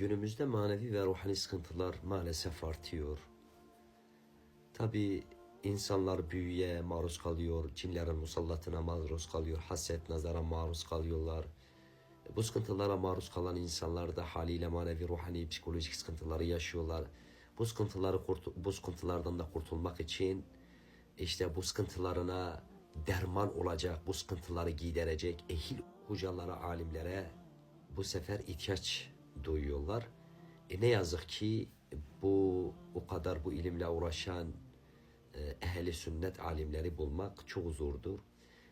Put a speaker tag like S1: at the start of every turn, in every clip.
S1: günümüzde manevi ve ruhani sıkıntılar maalesef artıyor. Tabi insanlar büyüye maruz kalıyor, cinlerin musallatına maruz kalıyor, haset nazara maruz kalıyorlar. Bu sıkıntılara maruz kalan insanlar da haliyle manevi, ruhani, psikolojik sıkıntıları yaşıyorlar. Bu sıkıntıları bu sıkıntılardan da kurtulmak için işte bu sıkıntılarına derman olacak, bu sıkıntıları giderecek ehil hocalara, alimlere bu sefer ihtiyaç duyuyorlar. E ne yazık ki bu o kadar bu ilimle uğraşan e, ehli sünnet alimleri bulmak çok zordur.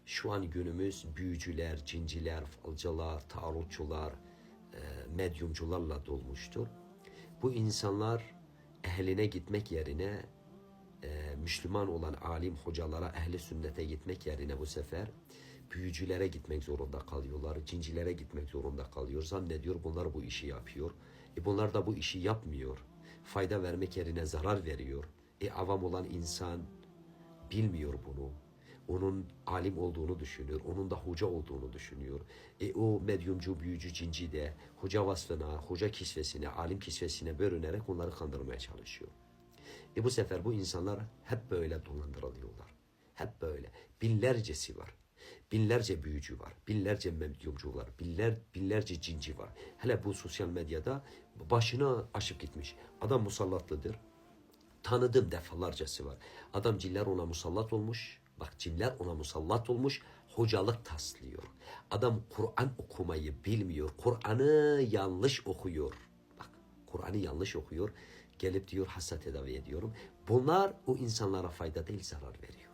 S1: Şu an günümüz büyücüler, cinciler, falcılar, tarotçular, e, medyumcularla dolmuştur. Bu insanlar ehline gitmek yerine e, Müslüman olan alim hocalara, ehli sünnete gitmek yerine bu sefer büyücülere gitmek zorunda kalıyorlar, cincilere gitmek zorunda kalıyor. Zannediyor bunlar bu işi yapıyor. E bunlar da bu işi yapmıyor. Fayda vermek yerine zarar veriyor. E avam olan insan bilmiyor bunu. Onun alim olduğunu düşünüyor. Onun da hoca olduğunu düşünüyor. E o medyumcu, büyücü, cinci de hoca vasfına, hoca kisvesine, alim kisvesine bölünerek onları kandırmaya çalışıyor. E bu sefer bu insanlar hep böyle dolandırılıyorlar. Hep böyle. Binlercesi var. Binlerce büyücü var. Binlerce medyumcu var. Binler, binlerce cinci var. Hele bu sosyal medyada başına aşıp gitmiş. Adam musallatlıdır. Tanıdığım defalarcası var. Adam cinler ona musallat olmuş. Bak cinler ona musallat olmuş. Hocalık taslıyor. Adam Kur'an okumayı bilmiyor. Kur'an'ı yanlış okuyor. Bak Kur'an'ı yanlış okuyor. Gelip diyor hasta tedavi ediyorum. Bunlar o insanlara fayda değil zarar veriyor.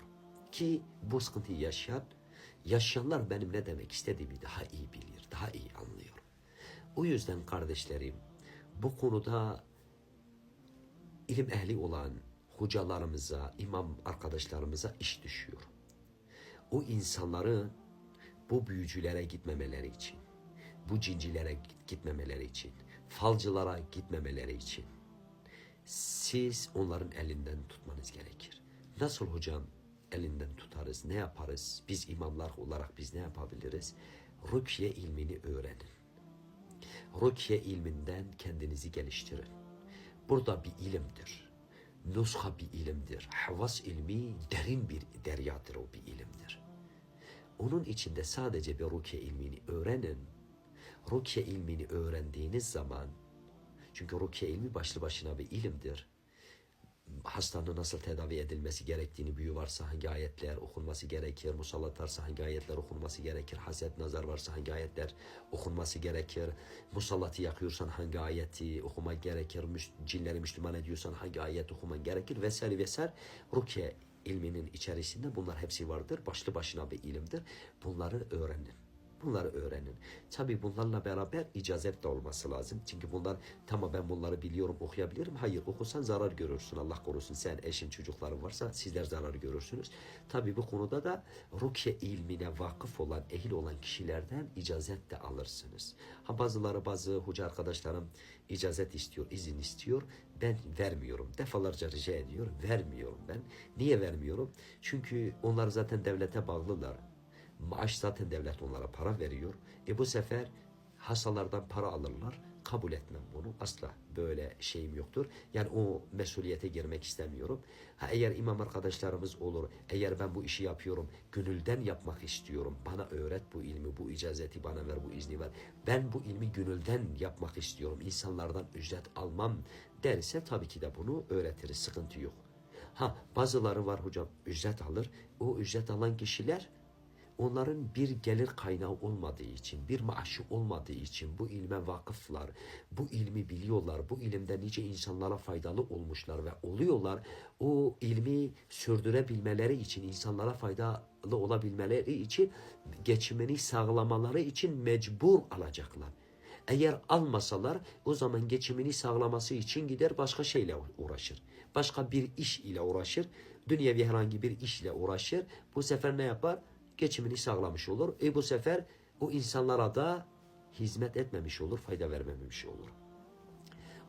S1: Ki bu sıkıntıyı yaşayan, yaşayanlar benim ne demek istediğimi daha iyi bilir, daha iyi anlıyor. O yüzden kardeşlerim bu konuda ilim ehli olan hocalarımıza, imam arkadaşlarımıza iş düşüyor. O insanların bu büyücülere gitmemeleri için, bu cincilere gitmemeleri için, falcılara gitmemeleri için siz onların elinden tutmanız gerekir. Nasıl hocam elinden tutarız, ne yaparız? Biz imamlar olarak biz ne yapabiliriz? Rukiye ilmini öğrenin. Rukiye ilminden kendinizi geliştirin. Burada bir ilimdir. Nuska bir ilimdir. Havas ilmi derin bir deryadır o bir ilimdir. Onun içinde sadece bir rukiye ilmini öğrenin. Rukiye ilmini öğrendiğiniz zaman çünkü rukiye ilmi başlı başına bir ilimdir. Hastanın nasıl tedavi edilmesi gerektiğini, büyü varsa hangi ayetler okunması gerekir, musallat varsa hangi ayetler okunması gerekir, haset nazar varsa hangi ayetler okunması gerekir, musallatı yakıyorsan hangi ayeti okuman gerekir, cinleri Müslüman ediyorsan hangi ayet okuman gerekir vesaire vesaire. Rukiye ilminin içerisinde bunlar hepsi vardır. Başlı başına bir ilimdir. Bunları öğrenin. Bunları öğrenin. Tabii bunlarla beraber icazet de olması lazım. Çünkü bunlar tamam ben bunları biliyorum okuyabilirim. Hayır okusan zarar görürsün Allah korusun. Sen eşin çocukların varsa sizler zarar görürsünüz. Tabii bu konuda da rukiye ilmine vakıf olan, ehil olan kişilerden icazet de alırsınız. Ha bazıları bazı hoca arkadaşlarım icazet istiyor, izin istiyor. Ben vermiyorum. Defalarca rica ediyor. Vermiyorum ben. Niye vermiyorum? Çünkü onlar zaten devlete bağlılar. Maaş zaten devlet onlara para veriyor. E bu sefer hastalardan para alırlar. Kabul etmem bunu. Asla böyle şeyim yoktur. Yani o mesuliyete girmek istemiyorum. Ha eğer imam arkadaşlarımız olur, eğer ben bu işi yapıyorum, gönülden yapmak istiyorum. Bana öğret bu ilmi, bu icazeti bana ver, bu izni ver. Ben bu ilmi gönülden yapmak istiyorum. İnsanlardan ücret almam derse tabii ki de bunu öğretiriz. Sıkıntı yok. Ha bazıları var hocam ücret alır. O ücret alan kişiler onların bir gelir kaynağı olmadığı için, bir maaşı olmadığı için bu ilme vakıflar, bu ilmi biliyorlar, bu ilimde nice insanlara faydalı olmuşlar ve oluyorlar. O ilmi sürdürebilmeleri için, insanlara faydalı olabilmeleri için, geçimini sağlamaları için mecbur alacaklar. Eğer almasalar o zaman geçimini sağlaması için gider başka şeyle uğraşır. Başka bir iş ile uğraşır. Dünyevi herhangi bir işle uğraşır. Bu sefer ne yapar? Geçimini sağlamış olur. E bu sefer o insanlara da hizmet etmemiş olur, fayda vermemiş olur.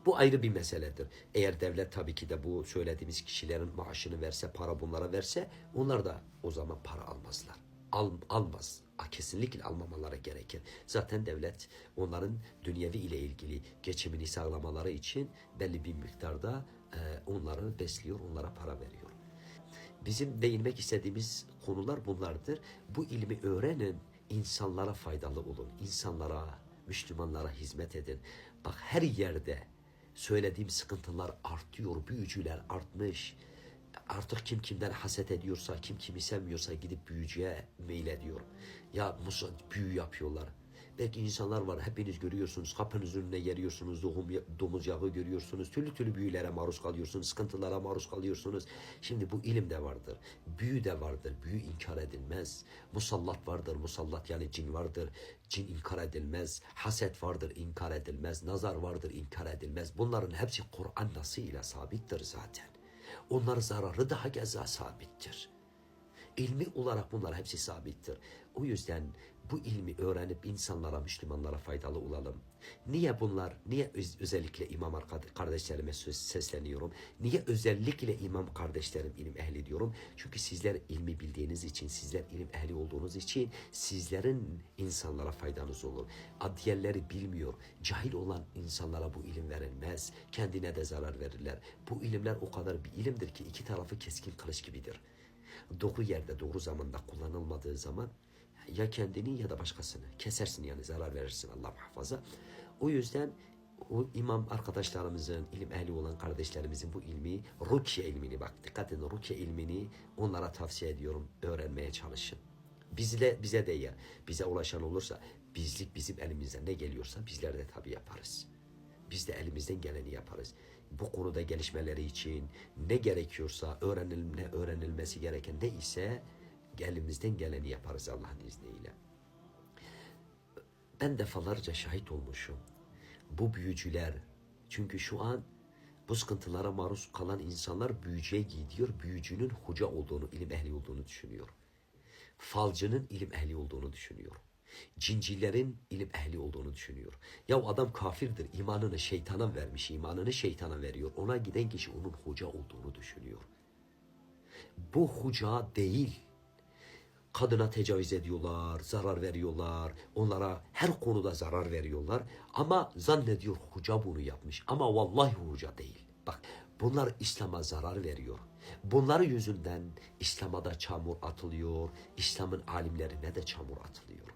S1: Bu ayrı bir meseledir. Eğer devlet tabii ki de bu söylediğimiz kişilerin maaşını verse, para bunlara verse onlar da o zaman para almazlar. al, almaz. A, Kesinlikle almamaları gerekir. Zaten devlet onların dünyevi ile ilgili geçimini sağlamaları için belli bir miktarda e, onları besliyor, onlara para veriyor. Bizim değinmek istediğimiz konular bunlardır. Bu ilmi öğrenin, insanlara faydalı olun. insanlara, Müslümanlara hizmet edin. Bak her yerde söylediğim sıkıntılar artıyor, büyücüler artmış. Artık kim kimden haset ediyorsa, kim kimi sevmiyorsa gidip büyücüye mail ediyor. Ya Musa büyü yapıyorlar. Belki insanlar var hepiniz görüyorsunuz kapınızın önüne geliyorsunuz doğum, domuz yağı görüyorsunuz türlü türlü büyülere maruz kalıyorsunuz sıkıntılara maruz kalıyorsunuz. Şimdi bu ilim de vardır büyü de vardır büyü inkar edilmez musallat vardır musallat yani cin vardır cin inkar edilmez haset vardır inkar edilmez nazar vardır inkar edilmez bunların hepsi Kur'an nasıyla sabittir zaten. Onların zararı daha geza sabittir. İlmi olarak bunlar hepsi sabittir. O yüzden bu ilmi öğrenip insanlara, Müslümanlara faydalı olalım. Niye bunlar, niye öz- özellikle imam kardeşlerime söz sesleniyorum? Niye özellikle imam kardeşlerim ilim ehli diyorum? Çünkü sizler ilmi bildiğiniz için, sizler ilim ehli olduğunuz için sizlerin insanlara faydanız olur. Adiyelleri bilmiyor, cahil olan insanlara bu ilim verilmez. Kendine de zarar verirler. Bu ilimler o kadar bir ilimdir ki iki tarafı keskin kılıç gibidir doğru yerde doğru zamanda kullanılmadığı zaman ya kendini ya da başkasını kesersin yani zarar verirsin Allah muhafaza. O yüzden o imam arkadaşlarımızın, ilim ehli olan kardeşlerimizin bu ilmi, rukiye ilmini bak dikkat edin rukiye ilmini onlara tavsiye ediyorum öğrenmeye çalışın. Bizle, bize de ya bize ulaşan olursa bizlik bizim elimizden ne geliyorsa bizler de tabii yaparız. Biz de elimizden geleni yaparız. Bu konuda gelişmeleri için ne gerekiyorsa öğrenilme, öğrenilmesi gereken ne ise elimizden geleni yaparız Allah'ın izniyle. Ben defalarca şahit olmuşum. Bu büyücüler çünkü şu an bu sıkıntılara maruz kalan insanlar büyücüye gidiyor. Büyücünün hoca olduğunu, ilim ehli olduğunu düşünüyor. Falcının ilim ehli olduğunu düşünüyor. Cincilerin ilim ehli olduğunu düşünüyor. Ya adam kafirdir, imanını şeytana vermiş, imanını şeytana veriyor. Ona giden kişi onun hoca olduğunu düşünüyor. Bu hoca değil. Kadına tecavüz ediyorlar, zarar veriyorlar, onlara her konuda zarar veriyorlar. Ama zannediyor hoca bunu yapmış. Ama vallahi hoca değil. Bak bunlar İslam'a zarar veriyor. Bunlar yüzünden İslam'a da çamur atılıyor, İslam'ın alimlerine de çamur atılıyor.